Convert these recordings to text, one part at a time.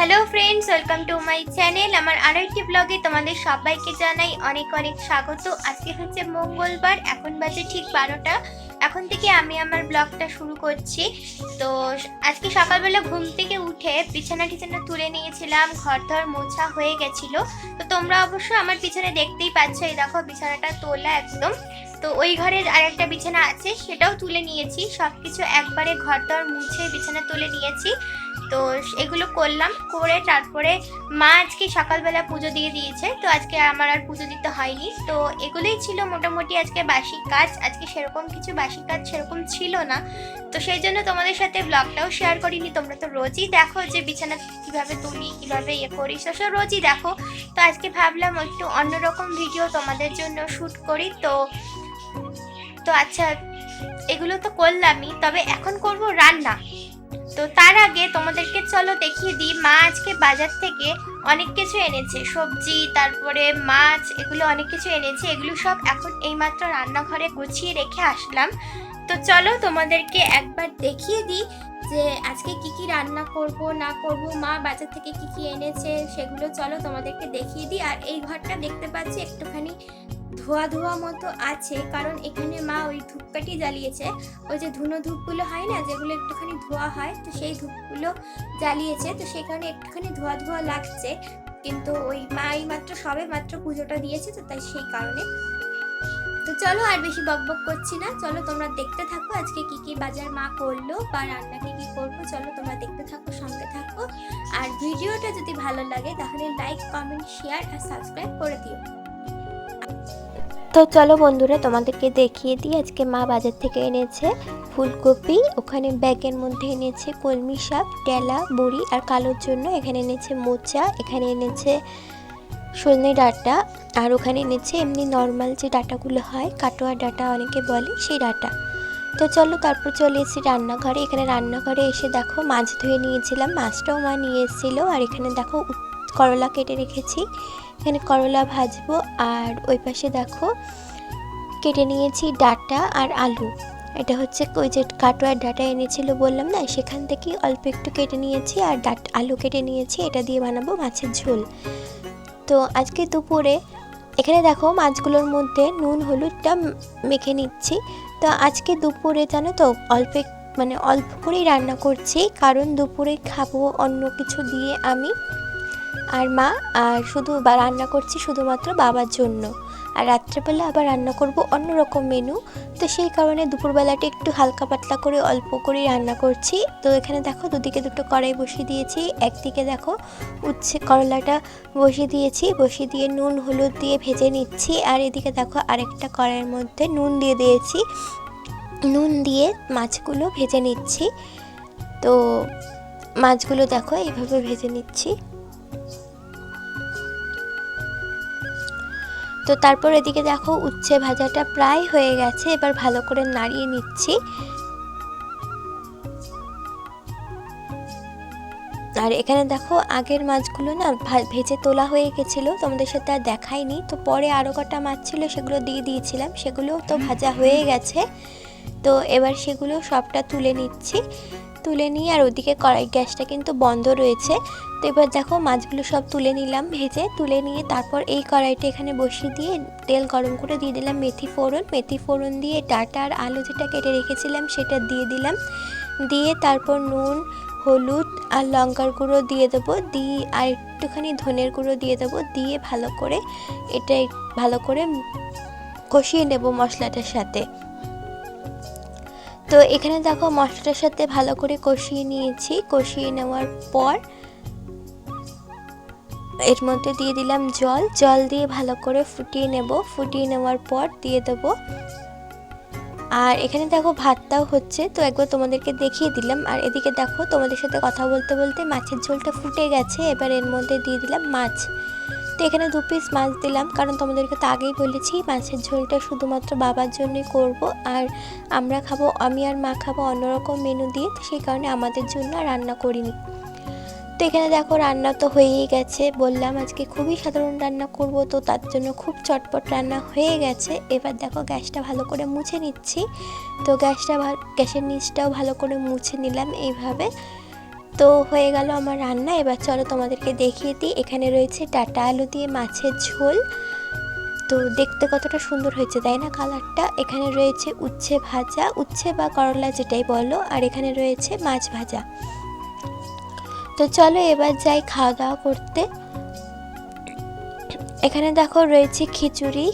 Hello friends welcome to my channel আমার আরও একটি ব্লগে তোমাদের সবাইকে জানাই অনেক অনেক স্বাগত। আজকে হচ্ছে মঙ্গলবার, এখন বাজে ঠিক বারোটা। এখন থেকে আমি আমার ব্লগটা শুরু করছি। তো আজকে সকালবেলা ঘুম থেকে উঠে বিছানা টিছানা তুলে নিয়েছিলাম ঘর ধর মোছা হয়ে গেছিল। তো তোমরা অবশ্য আমার পিছনে দেখতেই পাচ্ছ, এই দেখো বিছানাটা তোলা একদম। তো ওই ঘরের আরেকটা বিছানা আছে, সেটাও তুলে নিয়েছি। সব কিছু একবারে ঘর দর মুছে বিছানা তুলে নিয়েছি। তো এগুলো করলাম, করে তারপরে মা আজকে সকালবেলা পুজো দিয়ে দিয়েছে, তো আজকে আমার আর পুজো দিতে হয়নি। তো এগুলোই ছিল মোটামুটি আজকে বাসি কাজ, আজকে সেরকম কিছু বাসি কাজ সেরকম ছিল না। তো সেই জন্য তোমাদের সাথে ব্লগটাও শেয়ার করিনি, তোমরা তো রোজই দেখো যে বিছানা কীভাবে তুলি, কীভাবে ইয়ে করি সেসব রোজই দেখো। তো আজকে ভাবলাম একটু অন্যরকম ভিডিও তোমাদের জন্য শ্যুট করি, তো তো আচ্ছা এগুলো তো করলামই, তবে এখন করব রান্না। তো তার আগে তোমাদেরকে চলো দেখিয়ে দিই, মা আজকে বাজার থেকে অনেক কিছু এনেছে। সবজি, তারপরে মাছ, এগুলো অনেক কিছু এনেছে। এগুলো সব এখন এইমাত্র রান্নাঘরে গুছিয়ে রেখে আসলাম। তো চলো তোমাদেরকে একবার দেখিয়ে দিই যে আজকে কি কি রান্না করব, না করব, মা বাজার থেকে কি কি এনেছে, সেগুলো চলো তোমাদেরকে দেখিয়ে দিই। আর এই ঘরটা দেখতে পাচ্ছি একটুখানি ধোয়া ধোয়া মতো আছে, কারণ এখানে মা ওই ধূপকাঠি জ্বালিয়েছে। ওই যে ধুনো ধূপগুলো হয় না, যেগুলো একটুখানি ধোয়া হয়, তো সেই ধূপগুলো জ্বালিয়েছে, তো সেখানে একটুখানি ধোয়া ধোয়া লাগছে। কিন্তু ওই মা এই মাত্র সবে মাত্র পুজোটা দিয়েছে, তো তাই সেই কারণে। তো চলো আর বেশি বকবক করছি না। চলো তোমরা দেখতে থাকো আজকে কি কি বাজার মা করল বা রান্না কি কি করব। চলো তোমরা দেখতে থাকো, সঙ্গে থাকো। আর ভিডিওটা যদি ভালো লাগে তাহলে লাইক কমেন্ট শেয়ার আর সাবস্ক্রাইব করে দিও। তো চলো বন্ধুরা, তোমাদেরকে দেখিয়ে দিই। আজকে মা বাজার থেকে এনেছে ফুলকপি, ওখানে ব্যাগের মধ্যে এনেছে কলমি শাক ডেলা বড়ি আর কালোর জন্য। এখানে এনেছে মোচা, এখানে এনেছে সজনে ডাটা আর ওখানে এনেছে এমনি নর্মাল যে ডাটাগুলো হয়, কাটোয়া ডাটা অনেকে বলে, সেই ডাটা। তো চলো তারপর চলে এসেছি রান্নাঘরে। এখানে রান্নাঘরে এসে দেখো মাছ ধুয়ে নিয়েছিলাম, মাছটাও মা নিয়ে এসেছিল। আর এখানে দেখো করলা কেটে রেখেছি। এখানে করলা ভাজবো আর ওই পাশে দেখো কেটে নিয়েছি ডাটা আর আলু। এটা হচ্ছে ওই যে কাটোয়ার ডাটা এনেছিল বললাম না, সেখান থেকেই অল্প একটু কেটে নিয়েছি আর ডাট আলু কেটে নিয়েছি, এটা দিয়ে বানাবো মাছের ঝোল। তো আজকে দুপুরে এখানে দেখো মাছগুলোর মধ্যে নুন, হলুদটা মেখে নিচ্ছি। তো আজকে দুপুরে জানো তো অল্প মানে অল্প করেই রান্না করছি, কারণ দুপুরে খাব অন্য কিছু দিয়ে আমি। আর মা, আর শুধু বা রান্না করছি শুধুমাত্র বাবার জন্য। আর রাত্রেবেলা আবার রান্না করব অন্যরকম মেনু তো সেই কারণে দুপুরবেলাটা একটু হালকা পাতলা করে অল্প করে রান্না করছি। তো এখানে দেখো দুদিকে দুটো কড়াই বসিয়ে দিয়েছি, একদিকে দেখো উচ্ছে করলাটা বসিয়ে দিয়েছি, বসিয়ে দিয়ে নুন, হলুদ দিয়ে ভেজে নিচ্ছি, আর এদিকে দেখো আরেকটা কড়াইয়ের মধ্যে নুন দিয়ে দিয়েছি। নুন দিয়ে মাছগুলো ভেজে নিচ্ছি। তো মাছগুলো দেখো এইভাবে ভেজে নিচ্ছি। তো তারপর এদিকে দেখো উচ্ছে ভাজাটা প্রায় হয়ে গেছে এবার ভালো করে নাড়িয়ে নিচ্ছি। আর এখানে দেখো আগের মাছগুলো না ভেজে তোলা হয়ে গেছিল তোমাদের সাথে আর দেখাইনি তো পরে আরও কটা মাছ ছিল সেগুলো দিয়ে দিয়েছিলাম সেগুলোও তো ভাজা হয়ে গেছে। তো এবার সেগুলো সবটা তুলে নিচ্ছি। তুলে নিয়ে আর ওদিকে কড়াই গ্যাসটা কিন্তু বন্ধ রয়েছে। তো এবার দেখো মাছগুলো সব তুলে নিলাম ভেজে, তুলে নিয়ে তারপর এই কড়াইটা এখানে বসিয়ে দিয়ে তেল গরম করে দিয়ে দিলাম মেথি ফোড়ন। মেথি ফোড়ন দিয়ে ডাটা আর আলু যেটা কেটে রেখেছিলাম সেটা দিয়ে দিলাম। দিয়ে তারপর নুন, হলুদ আর লঙ্কার গুঁড়ো দিয়ে দেবো। দিয়ে আর একটুখানি ধনের গুঁড়ো দিয়ে দেবো। দিয়ে ভালো করে এটা ভালো করে কষিয়ে নেব মশলাটার সাথে। তো এখানে দেখো মশলাটার সাথে ভালো করে কষিয়ে নিয়েছি। কষিয়ে নেওয়ার পর এর মধ্যে দিয়ে দিলাম জল। জল দিয়ে ভালো করে ফুটিয়ে নেব। ফুটিয়ে নেওয়ার পর দিয়ে দেব। আর এখানে দেখো ভাতটাও হচ্ছে। তো একবার তোমাদেরকে দেখিয়ে দিলাম। আর এদিকে দেখো তোমাদের সাথে কথা বলতে বলতে মাছের ঝোলটা ফুটে গেছে। এবার এর মধ্যে দিয়ে দিলাম মাছ। তো এখানে দু পিস মাছ দিলাম। কারণ তোমাদেরকে তো আগেই বলেছি, মাছের ঝোলটা শুধুমাত্র বাবার জন্যই করব। আর আমরা খাব, আমি আর মা খাব অন্যরকম মেনু দিয়ে, তো সেই কারণে আমাদের জন্য রান্না করিনি। তো এখানে দেখো, রান্না তো হয়েই গেছে। বললাম আজকে খুবই সাধারণ রান্না করব, তো তার জন্য খুব চটপট রান্না হয়ে গেছে। এবার দেখো, গ্যাসটা ভালো করে মুছে নিচ্ছি। তো গ্যাসটা গ্যাসের নিচটাও ভালো করে মুছে নিলাম এইভাবে। তো হয়ে গেল আমার রান্না। এবার চলো তোমাদেরকে দেখিয়ে দিই। এখানে রয়েছে ডাটা আলু দিয়ে মাছের ঝোল। তো দেখতে কতটা সুন্দর হয়েছে, তাই না কালারটা? এখানে রয়েছে উচ্ছে ভাজা। উচ্ছে বা করলা যেটাই বলো। আর এখানে রয়েছে মাছ ভাজা। তো চলো এবার যাই খাওয়া দাওয়া করতে। এখানে দেখো রয়েছে খিচুড়ি।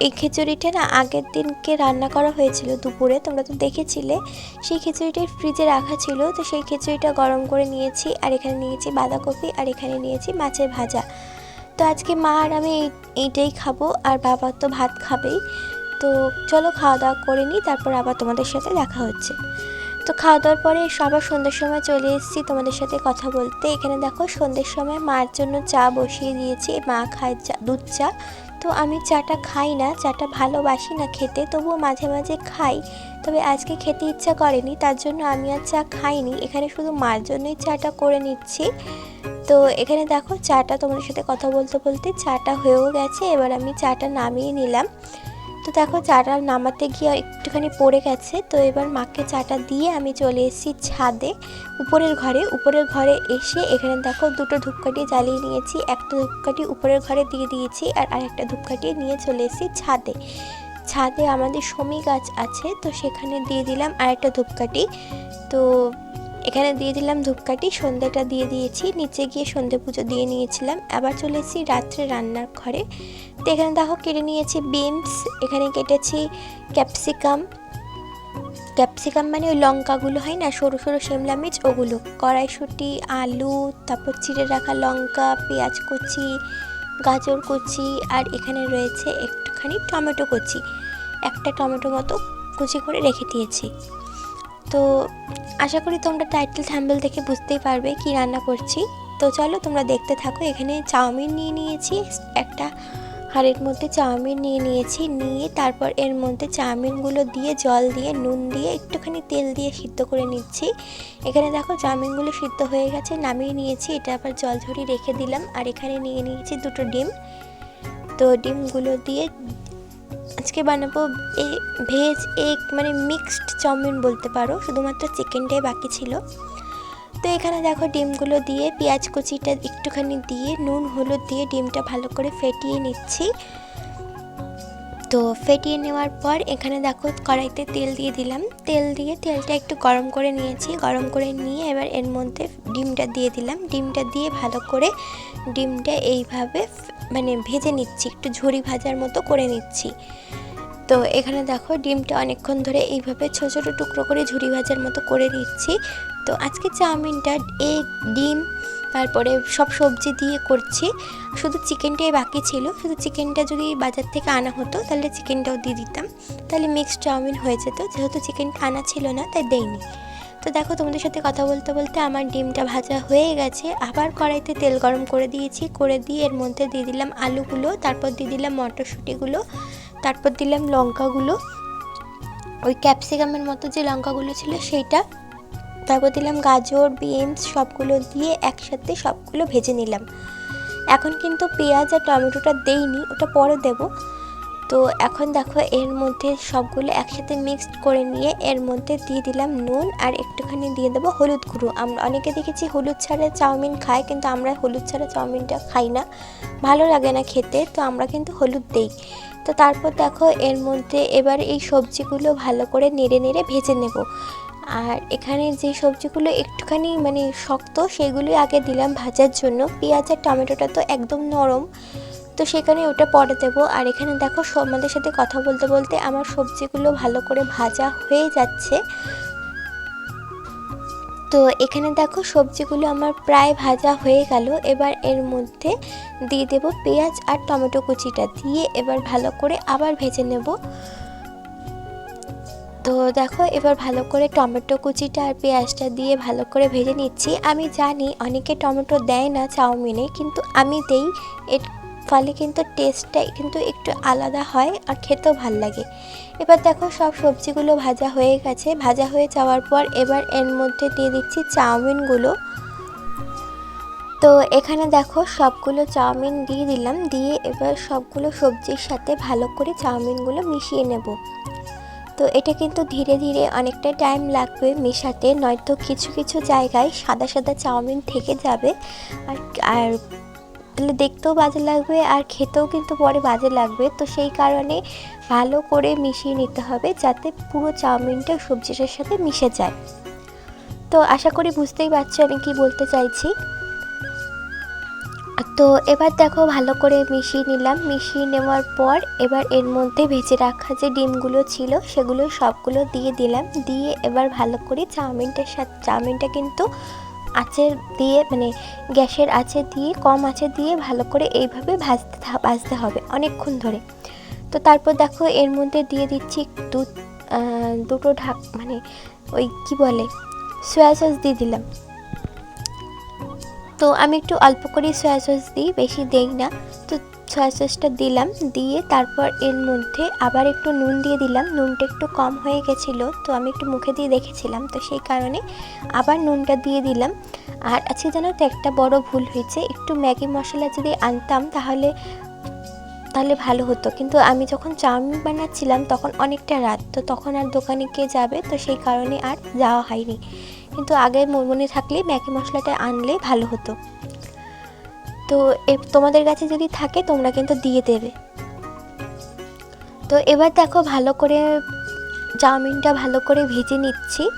এই খিচুড়িটা না আগের দিনকে রান্না করা হয়েছিল দুপুরে, তোমরা তো দেখেছিলে। সেই খিচুড়িটা ফ্রিজে রাখা ছিল, তো সেই খিচুড়িটা গরম করে নিয়েছি, আর এখানে নিয়েছি বাঁধাকপি, আর এখানে নিয়েছি মাছের ভাজা। তো আজকে মা আর আমি এই- এইটাই খাব, আর বাবা তো ভাত খাবেই। তো চলো খাওয়া দাওয়া করে নিই, তারপর আবার তোমাদের সাথে দেখা হচ্ছে। তো খাওয়া দাওয়ার পরে সবার সন্ধ্যের সময় চলে এসেছি তোমাদের সাথে কথা বলতে। এখানে দেখো সন্ধ্যের সময় মার জন্য চা বসিয়ে দিয়েছি, মা খায় চা, দুধ চা। তো আমি চাটা খাই না, চাটা ভালোবাসি না খেতে, তবুও মাঝে মাঝে খাই। তবে আজকে খেতে ইচ্ছা করেনি, তার জন্য আমি আর চা খাইনি। এখানে শুধু মার জন্যই চাটা করে নিচ্ছি। তো এখানে দেখো, চাটা তোমাদের সাথে কথা বলতে বলতে চাটা হয়েও গেছে, এবার আমি চাটা নামিয়ে নিলাম। তো দেখো, চাটা নামাতে গিয়ে একটুখানি পড়ে গেছে। তো এবার মাকে চাটা দিয়ে আমি চলে এসেছি ছাদে, উপরের ঘরে। উপরের ঘরে এসে এখানে দেখো, দুটো ধূপকাঠি জ্বালিয়ে নিয়েছি। একটা ধূপকাঠি উপরের ঘরে দিয়ে দিয়েছি আর আরেকটা ধূপকাঠি নিয়ে চলে এসেছি ছাদে। ছাদে আমাদের শমি গাছ আছে, তো সেখানে দিয়ে দিলাম আরেকটা ধূপকাঠি। তো এখানে দিয়ে দিলাম ধূপকাঠি, সন্ধ্যাটা দিয়ে দিয়েছি। নিচে গিয়ে সন্ধে পুজো দিয়ে নিয়েছিলাম। আবার চলে এসেছি রাত্রে রান্নার ঘরে। তো এখানে দেখো কেটে নিয়েছি বিনস, এখানে কেটেছি ক্যাপসিকাম। ক্যাপসিকাম মানে ওই লঙ্কাগুলো হয় না, সরু সরু শিমলা মির্চ, ওগুলো। কড়াইশুঁটি, আলু, তারপর চিড়ে রাখা লঙ্কা, পেঁয়াজ কুচি, গাজর কুচি, আর এখানে রয়েছে একটুখানি টমেটো কুচি। একটা টমেটো মতো কুচি করে রেখে দিয়েছি। তো আশা করি তোমরা টাইটেল থ্যাম্বেল দেখে বুঝতেই পারবে কি রান্না করছি। তো চলো তোমরা দেখতে থাকো, এখানে চাউমিন নিয়ে নিয়েছি, একটা হাঁড়ির মধ্যে চাউমিন নিয়ে নিয়েছি, নিয়ে তারপর এর মধ্যে চাউমিনগুলো দিয়ে, জল দিয়ে, নুন দিয়ে একটুখানি তেল দিয়ে সিদ্ধ করে নিচ্ছি। এখানে দেখো চাউমিনগুলো সিদ্ধ হয়ে গেছে, নামিয়ে নিয়েছি, এটা আবার জল ঝরিয়ে রেখে দিলাম। আর এখানে নিয়ে নিয়েছি দুটো ডিম। তো ডিমগুলো দিয়ে আজকে বানাবো এ ভেজ এগ মানে মিক্সড চাউমিন বলতে পারো, শুধুমাত্র চিকেনটাই বাকি ছিল। তো এখানে দেখো ডিমগুলো দিয়ে পেঁয়াজ কুচিটা একটুখানি দিয়ে, নুন, হলুদ দিয়ে ডিমটা ভালো করে ফেটিয়ে নিচ্ছি। তো ফেটিয়ে নেওয়ার পর এখানে দেখো কড়াইতে তেল দিয়ে দিলাম। তেল দিয়ে তেলটা একটু গরম করে নিয়েছি। গরম করে নিয়ে এবার এর মধ্যে ডিমটা দিয়ে দিলাম। ডিমটা দিয়ে ভালো করে ডিমটা এইভাবে মানে ভেজে নিচ্ছি, একটু ঝুরি ভাজার মতো করে নিচ্ছি। তো এখানে দেখো ডিমটা অনেকক্ষণ ধরে এইভাবে ছোটো ছোটো টুকরো করে ঝুরি ভাজার মতো করে নিচ্ছি। তো আজকে চাউমিনটা, এগ, ডিম, তারপরে সব সবজি দিয়ে করছি। শুধু চিকেনটাই বাকি ছিল। শুধু চিকেনটা যদি বাজার থেকে আনা হতো, তাহলে চিকেনটাও দিয়ে দিতাম। তাহলে মিক্সড চাউমিন হয়ে যেত। যেহেতু চিকেনটা আনা ছিল না, তাই দেইনি। তো দেখো, তোমাদের সাথে কথা বলতে বলতে আমার ডিমটা ভাজা হয়ে গেছে। আবার কড়াইতে তেল গরম করে দিয়েছি। করে দিয়ে এর মধ্যে দিয়ে দিলাম আলুগুলো, তারপর দিয়ে দিলাম মটরশুঁটিগুলো, তারপর দিলাম লঙ্কাগুলো। ওই ক্যাপসিকামের মতো যে লঙ্কাগুলো ছিল, সেইটা তারপর দিলাম গাজর, বিনস সবগুলো দিয়ে একসাথে সবগুলো ভেজে নিলাম। এখন কিন্তু পেঁয়াজ আর টমেটোটা দেইনি, ওটা পরে দেব। তো এখন দেখো এর মধ্যে সবগুলো একসাথে মিক্সড করে নিয়ে এর মধ্যে দিয়ে দিলাম নুন আর একটুখানি দিয়ে দেবো হলুদ গুঁড়ো। আমরা অনেকে দেখেছি হলুদ ছাড়া চাউমিন খায়, কিন্তু আমরা হলুদ ছাড়া চাউমিনটা খাই না। ভালো লাগে না খেতে, তো আমরা কিন্তু হলুদ দেই। তো তারপর দেখো এর মধ্যে এবার এই সবজিগুলো ভালো করে নেড়ে নেড়ে ভেজে নেব। আর এখানে যে সবজিগুলো একটুখানি মানে শক্ত, সেগুলোই আগে দিলাম ভাজার জন্য। পেঁয়াজ আর টমেটোটা তো একদম নরম। তো সেখানে ওটা পরে দেবো। আর এখানে দেখো আমাদের সাথে কথা বলতে বলতে আমার সবজিগুলো ভালো করে ভাজা হয়ে যাচ্ছে। তো এখানে দেখো সবজিগুলো আমার প্রায় ভাজা হয়ে গেল। এবার এর মধ্যে দিয়ে দেব পেঁয়াজ আর টমেটো কুচিটা। দিয়ে এবার ভালো করে আবার ভেজে নেব। তো দেখো, এবার ভালো করে টমেটো কুচিটা আর পেঁয়াজটা দিয়ে ভালো করে ভেজে নিচ্ছি। আমি জানি অনেকে টমেটো দেয় না চাউমিনে, কিন্তু আমি দেই। এর ফলে কিন্তু টেস্টটা কিন্তু একটু আলাদা হয় আর খেতেও ভালো লাগে। এবার দেখো, সব সবজিগুলো ভাজা হয়ে গেছে। ভাজা হয়ে যাওয়ার পর এবার এর মধ্যে দিয়ে দিচ্ছি চাউমিনগুলো। তো এখানে দেখো, সবগুলো চাউমিন দিয়ে দিলাম। দিয়ে এবার সবগুলো সবজির সাথে ভালো করে চাউমিনগুলো মিশিয়ে নেব। তো এটা কিন্তু ধীরে ধীরে অনেকটা টাইম লাগবে মেশাতে, নয়তো কিছু কিছু জায়গায় সাদা সাদা চাউমিন থেকে যাবে। আর আর তাহলে দেখতেও বাজে লাগবে আর খেতেও কিন্তু পরে বাজে লাগবে। তো সেই কারণে ভালো করে মিশিয়ে নিতে হবে যাতে পুরো চাউমিনটা সবজিটার সাথে মিশে যায়। তো আশা করি বুঝতেই পারছ আমি কি বলতে চাইছি। তো এবার দেখো ভালো করে মিশিয়ে নিলাম। মিশিয়ে নেওয়ার পর এবার এর মধ্যে ভেজে রাখা যে ডিমগুলো ছিল সেগুলো সবগুলো দিয়ে দিলাম। দিয়ে এবার ভালো করে চাউমিনটার সাথে, চাউমিনটা কিন্তু আঁচের দিয়ে মানে গ্যাসের আঁচে দিয়ে, কম আঁচে দিয়ে ভালো করে এইভাবে ভাজতে ভাজতে হবে অনেকক্ষণ ধরে। তো তারপর দেখো এর মধ্যে দিয়ে দিচ্ছি দুধ দুটো ঢাক মানে ওই কি বলে, সয়া সস দিয়ে দিলাম। তো আমি একটু অল্প করে সয়া সস দিই, বেশি দেই না। তো সয়া সসটা দিলাম, দিয়ে তারপর এর মধ্যে আবার একটু নুন দিয়ে দিলাম। নুনটা একটু কম হয়ে গেছিল, তো আমি একটু মুখে দিয়ে দেখেছিলাম। তো সেই কারণে আবার নুনটা দিয়ে দিলাম। আর আজকে জানো তো একটা বড় ভুল হয়েছে, একটু ম্যাগি মশলা যদি আনতাম তাহলে তাহলে ভালো হতো। কিন্তু আমি যখন চাউমিন বানাচ্ছিলাম তখন অনেকটা রাত, তো তখন আর দোকানে কে যাবে? তো সেই কারণে আর যাওয়া হয়নি। কিন্তু আগে মনে থাকলে ম্যাগি মশলাটা আনলে ভালো হতো। তো এ- তোমাদের কাছে যদি থাকে, তোমরা কিন্তু দিয়ে দেবে। তো এবার দেখো, ভালো করে চাউমিনটা ভালো করে ভেজে নিচ্ছি।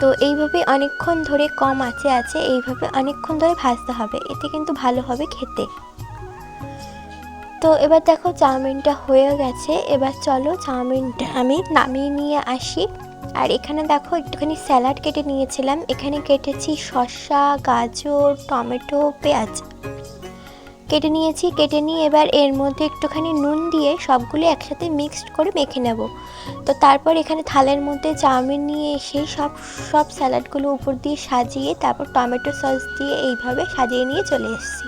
তো এইভাবে অনেকক্ষণ ধরে কম আছে আছে, এইভাবে অনেকক্ষণ ধরে ভাজতে হবে। এতে কিন্তু ভালো হবে খেতে। তো এবার দেখো, চাউমিনটা হয়ে গেছে। এবার চলো চাউমিনটা আমি নামিয়ে নিয়ে আসি। আর এখানে দেখো একটুখানি স্যালাড কেটে নিয়েছিলাম। এখানে কেটেছি শসা, গাজর, টমেটো, পেঁয়াজ। কেটে নিয়েছি, কেটে নিয়ে এবার এর মধ্যে একটুখানি নুন দিয়ে সবগুলো একসাথে মিক্সড করে মেখে নেব। তো তারপর এখানে থালের মধ্যে চাউমিন নিয়ে এসে সব সব স্যালাডগুলো উপর দিয়ে সাজিয়ে তারপর টমেটো সস দিয়ে এইভাবে সাজিয়ে নিয়ে চলে এসেছি।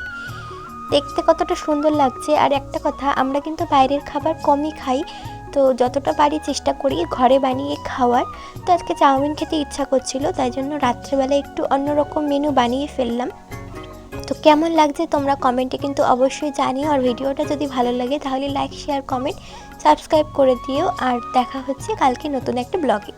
দেখতে কতটা সুন্দর লাগছে। আর একটা কথা, আমরা কিন্তু বাইরের খাবার কমই খাই। তো যতটা পারি চেষ্টা করি ঘরে বানিয়ে খাওয়ার। তো আজকে চাউমিন খেতে ইচ্ছা করছিল, তাই জন্য রাত্রেবেলা একটু অন্যরকম মেনু বানিয়ে ফেললাম। তো কেমন লাগছে তোমরা কমেন্টে কিন্তু অবশ্যই জানিও, আর ভিডিওটা যদি ভালো লাগে তাহলে লাইক শেয়ার কমেন্ট সাবস্ক্রাইব করে দিও, আর দেখা হচ্ছে কালকে নতুন একটা ব্লগে